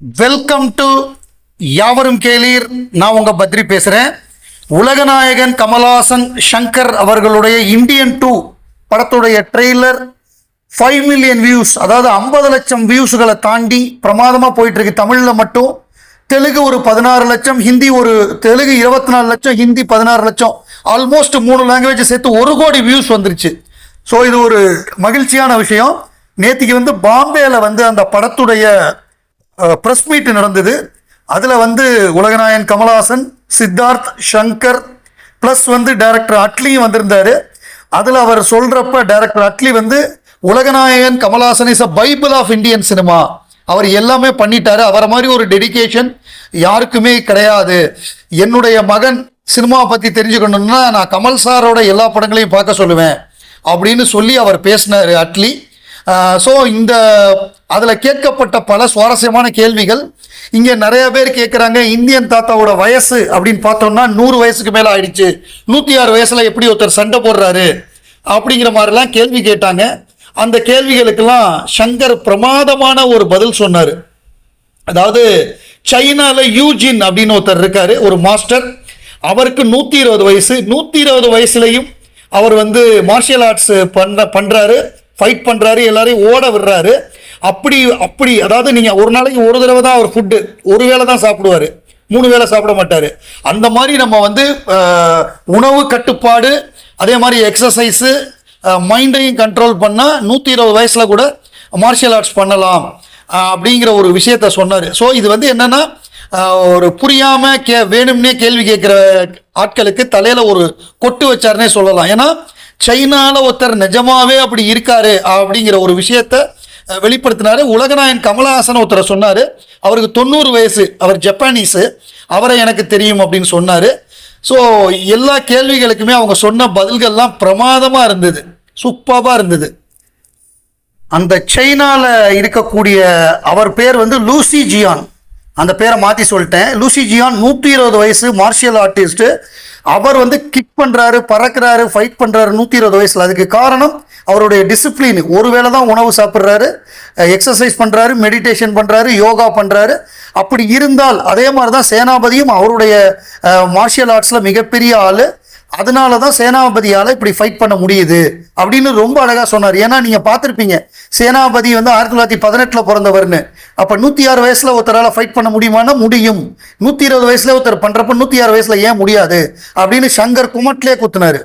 Welcome to யாவரும் கேளீர். நான் உங்கள் பத்ரி பேசுகிறேன் உலகநாயகன் கமல்ஹாசன் சங்கர் அவர்களுடைய இந்தியன் டூ படத்துடைய ட்ரெய்லர் ஃபைவ் மில்லியன் வியூஸ் அதாவது ஐம்பது லட்சம் வியூஸ்களை தாண்டி பிரமாதமாக போயிட்டுருக்கு. தமிழில் மட்டும் தெலுங்கு ஒரு பதினாறு லட்சம் ஹிந்தி ஒரு தெலுங்கு இருபத்தி நாலு லட்சம் ஹிந்தி பதினாறு லட்சம் ஆல்மோஸ்ட் மூணு லாங்குவேஜ் சேர்த்து ஒரு கோடி வியூஸ் வந்துருச்சு. ஸோ இது ஒரு மகிழ்ச்சியான விஷயம். நேற்றுக்கு வந்து பாம்பேயில் வந்து அந்த படத்துடைய ப்ரெஸ் மீட் நடந்தது. அதில் வந்து உலகநாயன் கமலாசன் சித்தார்த் சங்கர் ப்ளஸ் வந்து டைரக்டர் அட்லியும் வந்திருந்தாரு. அதில் அவர் சொல்கிறப்ப டைரக்டர் அட்லி வந்து உலகநாயகன் Kamal Haasan is a bible of Indian cinema அவர் எல்லாமே பண்ணிட்டாரு. அவரை மாதிரி ஒரு டெடிகேஷன் யாருக்குமே கிடையாது. என்னுடைய மகன் சினிமாவை பற்றி தெரிஞ்சுக்கணும்னா நான் கமல் சாரோட எல்லா படங்களையும் பார்க்க சொல்லுவேன். அப்படின்னு சொல்லி அவர் பேசினார் அட்லி. ஸோ இந்த அதில் கேட்கப்பட்ட பல சுவாரஸ்யமான கேள்விகள். இங்கே நிறைய பேர் கேட்குறாங்க இந்தியன் தாத்தாவோட வயசு அப்படின்னு பார்த்தோம்னா நூறு வயசுக்கு மேலே ஆயிடுச்சு. நூற்றி ஆறு வயசில் எப்படி ஒருத்தர் சண்டை போடுறாரு அப்படிங்கிற மாதிரிலாம் கேள்வி கேட்டாங்க. அந்த கேள்விகளுக்கெல்லாம் சங்கர் பிரமாதமான ஒரு பதில் சொன்னார். அதாவது சைனாவில் யூஜின் அப்படின்னு ஒருத்தர் இருக்கார் ஒரு மாஸ்டர். அவருக்கு நூற்றி இருபது வயசு. நூற்றி இருபது வயசுலையும் அவர் வந்து மார்ஷியல் ஆர்ட்ஸ் பண்ண பண்ணுறாரு ஃபைட் பண்ணுறாரு எல்லாரையும் ஓட விடுறாரு. அப்படி அப்படி அதாவது நீங்கள் ஒரு நாளைக்கு ஒரு தடவை தான் அவர் ஃபுட்டு ஒரு வேளை தான் சாப்பிடுவார். மூணு வேளை சாப்பிட மாட்டார். அந்த மாதிரி நம்ம வந்து உணவு கட்டுப்பாடு அதே மாதிரி எக்ஸசைஸு மைண்டையும் கண்ட்ரோல் பண்ணால் நூற்றி இருபது வயசில் கூட மார்ஷியல் ஆர்ட்ஸ் பண்ணலாம் அப்படிங்கிற ஒரு விஷயத்த சொன்னார். ஸோ இது வந்து என்னென்னா ஒரு புரியாமல் கே வேணும்னே கேள்வி கேட்குற ஆட்களுக்கு தலையில் ஒரு கொட்டு வச்சாருன்னே சொல்லலாம். ஏன்னா சைனாவில் ஒருத்தர் நிஜமாவே அப்படி இருக்காரு அப்படிங்கிற ஒரு விஷயத்த வெளிப்படுத்தினாரு. உலகநாயன் கமலஹாசன் ஒருத்தரை சொன்னார் அவருக்கு தொண்ணூறு வயசு அவர் ஜப்பானீஸு அவரை எனக்கு தெரியும் அப்படின்னு சொன்னார். ஸோ எல்லா கேள்விகளுக்குமே அவங்க சொன்ன பதில்கள்லாம் பிரமாதமாக இருந்தது. சூப்பராக இருந்தது. அந்த சைனாவில் இருக்கக்கூடிய அவர் பேர் வந்து லூசி ஜியான். அந்த பேரை மாற்றி சொல்லிட்டேன். லூசி ஜியான் நூற்றி இருபது வயசு மார்ஷியல் ஆர்டிஸ்ட்டு அவர் வந்து கிக் பண்ணுறாரு பறக்கிறாரு ஃபைட் பண்ணுறாரு நூற்றி இருபது வயசில். அதுக்கு காரணம் அவருடைய டிசிப்ளின் ஒருவேளை தான் உணவு சாப்பிட்றாரு எக்ஸசைஸ் பண்ணுறாரு மெடிடேஷன் பண்ணுறாரு யோகா பண்ணுறாரு அப்படி இருந்தால் அதே மாதிரி தான் சேனாபதியும் அவருடைய மார்ஷியல் ஆர்ட்ஸில் மிகப்பெரிய ஆள். அதனால தான் சேனாபதியால் இப்படி ஃபைட் பண்ண முடியுது அப்படின்னு ரொம்ப அழகாக சொன்னார். ஏன்னா நீங்கள் பார்த்துருப்பீங்க சேனாபதி வந்து ஆயிரத்தி தொள்ளாயிரத்தி பதினெட்டில் பிறந்தவர்னு. அப்போ நூற்றி ஆறு வயசில் ஒருத்தரால் ஃபைட் பண்ண முடியுமானா முடியும். நூற்றி இருபது வயசில் ஒருத்தர் பண்ணுறப்ப நூற்றி ஆறு வயசில் ஏன் முடியாது? அப்படின்னு சங்கர் குமட்லேயே குத்துனாரு.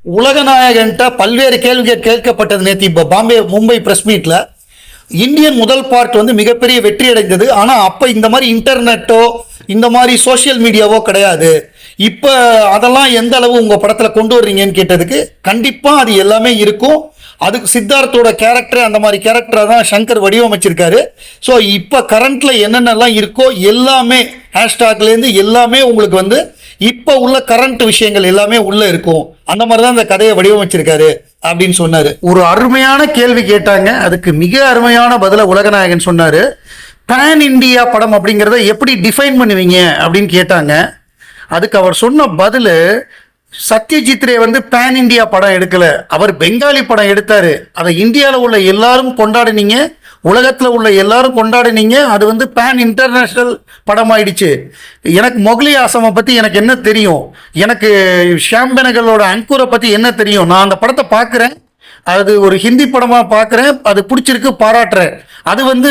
உலகநாயகன்ட்ட பல்வேறு கேள்விகள் கேட்கப்பட்டது நேற்று இப்போ பாம்பே மும்பை ப்ரெஸ் மீட்டில் இந்தியன் முதல் பார்ட் வந்து மிகப்பெரிய வெற்றி அடைந்தது. ஆனால் அப்போ இந்த மாதிரி இன்டர்நெட்டோ இந்த மாதிரி சோஷியல் மீடியாவோ கிடையாது. இப்போ அதெல்லாம் எந்த அளவு உங்கள் படத்தில் கொண்டு வர்றீங்கன்னு கேட்டதுக்கு கண்டிப்பாக அது எல்லாமே இருக்கும். அதுக்கு சித்தார்த்தோட கேரக்டர் அந்த மாதிரி கேரக்டரை தான் சங்கர் வடிவமைச்சிருக்காரு. ஸோ இப்போ கரண்ட்டில் என்னென்னலாம் இருக்கோ எல்லாமே ஹேஷ்டாக்லேருந்து எல்லாமே உங்களுக்கு வந்து இப்போ உள்ள கரண்ட் விஷயங்கள் எல்லாமே உள்ளே இருக்கும். அந்த மாதிரி தான் இந்த கதையை வடிவமைச்சிருக்காரு அப்படின்னு சொன்னார். ஒரு அருமையான கேள்வி கேட்டாங்க. அதுக்கு மிக அருமையான பதிலை உலகநாயகன் சொன்னார். பேன் இந்தியா படம் அப்படிங்கிறத எப்படி டிஃபைன் பண்ணுவீங்க அப்படின்னு கேட்டாங்க. அதுக்கு அவர் சொன்ன பதில் சத்யஜித் ரே வந்து பேன் இந்தியா படம் எடுக்கல. அவர் பெங்காலி படம் எடுத்தாரு. அதை இந்தியாவில் உள்ள எல்லாரும் கொண்டாடினீங்க. உலகத்தில் உள்ள எல்லாரும் கொண்டாடினீங்க. அது வந்து பேன் இன்டர்நேஷ்னல் படம் ஆயிடுச்சு எனக்கு மொகலி ஆசமை பற்றி எனக்கு என்ன தெரியும்? எனக்கு ஷாம் பெனகலோட அன்கூரை பற்றி என்ன தெரியும்? நான் அந்த படத்தை பார்க்குறேன் அது ஒரு ஹிந்தி படமாக பார்க்குறேன் அது பிடிச்சிருக்கு பாராட்டுறேன். அது வந்து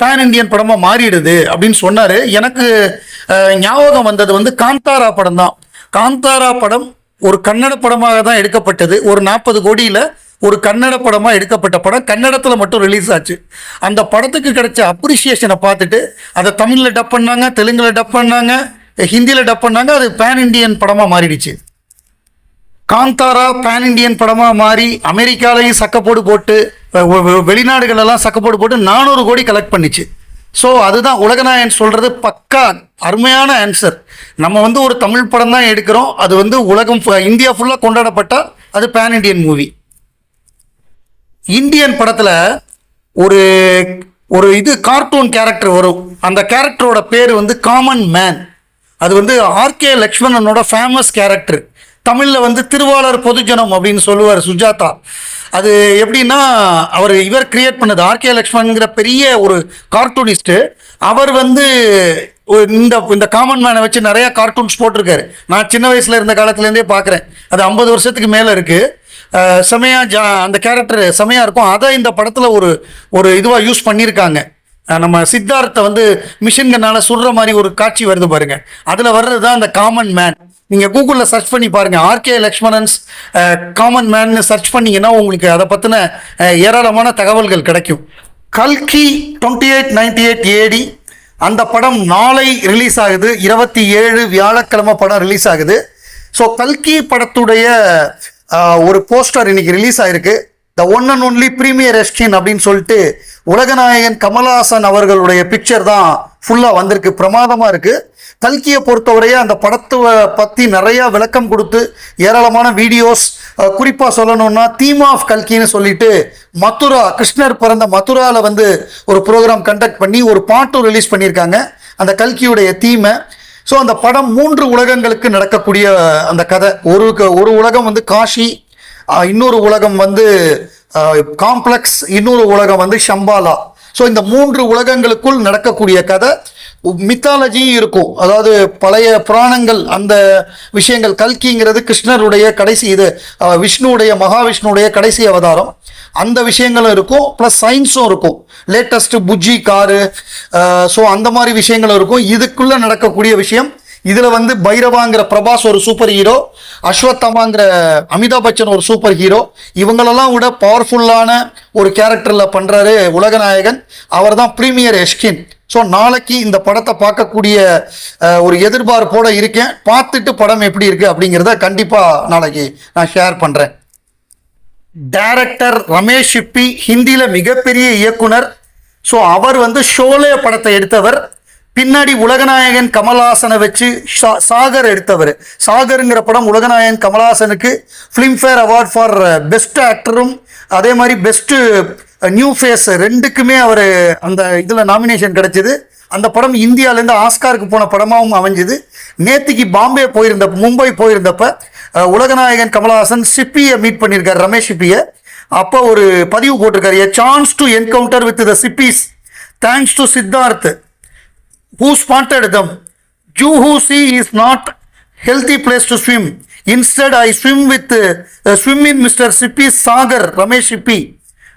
பேன் இந்தியன் படமாக மாறிடுது அப்படின்னு சொன்னார். எனக்கு ஞாபகம் வந்தது வந்து காந்தாரா படம் தான் காந்தாரா படம் ஒரு கன்னட படமாக தான் எடுக்கப்பட்டது. ஒரு நாற்பது கோடியில் ஒரு கன்னட படமாக எடுக்கப்பட்ட படம். கன்னடத்தில் மட்டும் ரிலீஸ் ஆச்சு. அந்த படத்துக்கு கிடைச்ச அப்ரிசியேஷனை பார்த்துட்டு அதை தமிழில் டப் பண்ணாங்க தெலுங்கில் டப் பண்ணாங்க ஹிந்தியில் டப் பண்ணாங்க அது பேன் இண்டியன் படமாக மாறிடுச்சு. காந்தாரா பேன் இண்டியன் படமாக மாறி அமெரிக்காலையும் சக்கப்போடு போட்டு வெளிநாடுகளெல்லாம் சக்கப்போடு போட்டு நானூறு கோடி கலெக்ட் பண்ணிச்சு. ஸோ அதுதான் உலகநாயன் சொல்கிறது பக்கா அருமையான ஆன்சர் நம்ம வந்து ஒரு தமிழ் படம் தான் எடுக்கிறோம். அது வந்து உலகம் இந்தியா ஃபுல்லாக கொண்டாடப்பட்டால் அது பேன் இண்டியன் மூவி இந்தியன் படத்தில் ஒரு ஒரு இது கார்ட்டூன் கேரக்டர் வரும். அந்த கேரக்டரோட பேர் வந்து காமன் மேன் அது வந்து ஆர்கே லக்ஷ்மணனோட ஃபேமஸ் கேரக்டர் தமிழில் வந்து திருவாளர் பொதுஜனம் அப்படின்னு சொல்லுவார் சுஜாதா. அது எப்படின்னா அவர் இவர் கிரியேட் பண்ணது ஆர்கே லக்ஷ்மண்ங்கிற பெரிய ஒரு கார்ட்டூனிஸ்ட்டு அவர் வந்து இந்த இந்த காமன் மேனை வச்சு நிறையா கார்ட்டூன்ஸ் போட்டிருக்காரு. நான் சின்ன வயசில் இருந்த காலத்துலேருந்தே பார்க்குறேன். அது ஐம்பது வருஷத்துக்கு மேலே இருக்குது அஹ் செமையா ஜா அந்த கேரக்டர் செமையாக இருக்கும். அதை இந்த படத்தில் ஒரு ஒரு இதுவாக யூஸ் பண்ணியிருக்காங்க. நம்ம சித்தார்த்தை வந்து மிஷின்கனால சுடுற மாதிரி ஒரு காட்சி வருது பாருங்க. அதில் வர்றது தான் அந்த காமன் மேன் நீங்கள் கூகுளில் சர்ச் பண்ணி பாருங்கள் ஆர்கே லக்ஷ்மணன்ஸ் காமன் மேன்னு சர்ச் பண்ணிங்கன்னா உங்களுக்கு அதை பற்றின ஏராளமான தகவல்கள் கிடைக்கும். கல்கி twenty eight ninety eight AD அந்த படம் நாளை ரிலீஸ் ஆகுது. இருபத்தி ஏழு வியாழக்கிழமை படம் ரிலீஸ் ஆகுது. ஸோ கல்கி படத்துடைய ஒரு போஸ்டர் இன்னைக்கு ரிலீஸ் ஆகிருக்கு the one and only premier எஸ்டின் அப்படின்னு சொல்லிட்டு உலகநாயகன் கமலஹாசன் அவர்களுடைய பிக்சர் தான் ஃபுல்லாக வந்திருக்கு. பிரமாதமாக இருக்குது கல்கியை பொறுத்தவரையே அந்த படத்தை பற்றி நிறையா விளக்கம் கொடுத்து ஏராளமான வீடியோஸ் குறிப்பாக சொல்லணும்னா தீம் ஆஃப் கல்கின்னு சொல்லிட்டு மதுரா கிருஷ்ணர் பிறந்த மதுராவில் வந்து ஒரு ப்ரோக்ராம் கண்டக்ட் பண்ணி ஒரு பாட்டும் ரிலீஸ் பண்ணியிருக்காங்க. அந்த கல்கியுடைய தீமை ஸோ அந்த படம் மூன்று உலகங்களுக்கு நடக்கக்கூடிய அந்த கதை. ஒரு க- ஒரு உலகம் வந்து காஷி இன்னொரு உலகம் வந்து காம்ப்ளெக்ஸ் இன்னொரு உலகம் வந்து ஷம்பாலா. ஸோ இந்த மூன்று உலகங்களுக்குள் நடக்கக்கூடிய கதை மித்தாலஜியும் இருக்கும். அதாவது பழைய புராணங்கள் அந்த விஷயங்கள் கல்கிங்கிறது கிருஷ்ணருடைய கடைசி இது விஷ்ணுடைய விஷ்ணுவுடைய கடைசி அவதாரம். அந்த விஷயங்களும் இருக்கும் ப்ளஸ் சயின்ஸும் இருக்கும். லேட்டஸ்ட்டு புஜ்ஜி காரு ஸோ அந்த மாதிரி விஷயங்களும் இருக்கும். இதுக்குள்ளே நடக்கக்கூடிய விஷயம் இதில் வந்து பைரவாங்கிற பிரபாஸ் ஒரு சூப்பர் ஹீரோ அஸ்வத்தமாங்கிற அமிதாப் பச்சன் ஒரு சூப்பர் ஹீரோ இவங்களெல்லாம் விட பவர்ஃபுல்லான ஒரு கேரக்டரில் பண்ணுறாரு உலகநாயகன். அவர் தான் ப்ரீமியர் எஸ்கின் ஸோ நாளைக்கு இந்த படத்தை பார்க்கக்கூடிய ஒரு எதிர்பார்ப்போட இருக்கேன். பார்த்துட்டு படம் எப்படி இருக்குது அப்படிங்கிறத கண்டிப்பாக நாளைக்கு நான் ஷேர் பண்ணுறேன் டைரக்டர் ரமேஷ் ஷிப்பி ஹிந்தியில் மிகப்பெரிய இயக்குனர். ஸோ அவர் வந்து ஷோலே படத்தை எடுத்தவர். பின்னாடி உலகநாயகன் கமல்ஹாசனை வச்சு ஷா- சாகர் எடுத்தவர். சாகருங்கிற படம் உலகநாயகன் கமல்ஹாசனுக்கு ஃபிலிம்ஃபேர் அவார்ட் ஃபார் பெஸ்ட் ஆக்டரும் அதே மாதிரி பெஸ்ட்டு நியூ ஃபேஸ் ரெண்டுக்குமே அவர் அந்த இதில் நாமினேஷன் கிடச்சிது. அந்த படம் இந்தியாவிலேருந்து ஆஸ்காருக்கு போன படமாகவும் அமைஞ்சுது. நேத்திக்கு பாம்பே போயிருந்த மும்பை போயிருந்தப்ப உலகநாயகன் கமலஹாசன் சிப்பியை மீட் பண்ணியிருக்காரு ரமேஷ் சிப்பியை. அப்போ ஒரு பதிவு போட்டிருக்காரு a chance to encounter with the Sippys thanks to Siddharth who spotted them. Juhusi is not healthy place to swim. Instead, I swim with uh, swim in Mr. Sippy Sagar, Ramesh Sippy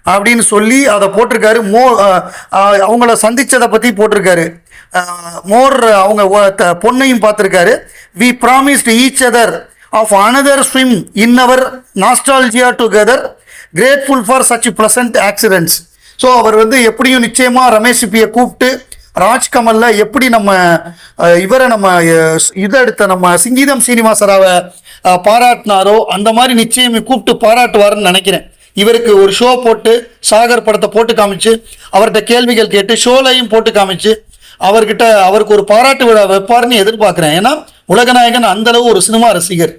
அப்படின்னு சொல்லி அதை போட்டிருக்காரு மோ அவங்கள சந்தித்ததை பற்றி போட்டிருக்காரு மோர் அவங்க த- பொண்ணையும் பார்த்துருக்காரு we promised each other of another swim in our nostalgia together grateful for such pleasant accidents so அவர் வந்து எப்படியும் நிச்சயமாக ரமேஷ் சிப்பியை கூப்பிட்டு ராஜ்கமல்ல எப்படி நம்ம இவரை நம்ம அஹ், இதை எடுத்த நம்ம சிங்கீதம் சீனிவாசராவை பாராட்டினாரோ அந்த மாதிரி நிச்சயம் கூப்பிட்டு பாராட்டுவாருன்னு நினைக்கிறேன். இவருக்கு ஒரு ஷோ போட்டு சாகர் படத்தை போட்டு காமிச்சு அவர்கிட்ட கேள்விகள் கேட்டு ஷோலையும் போட்டு காமிச்சு அவர்கிட்ட அவருக்கு ஒரு பாராட்டு விழா வைப்பாருன்னு எதிர்பார்க்குறேன். ஏன்னா உலகநாயகன் அந்தளவு ஒரு சினிமா ரசிகர்.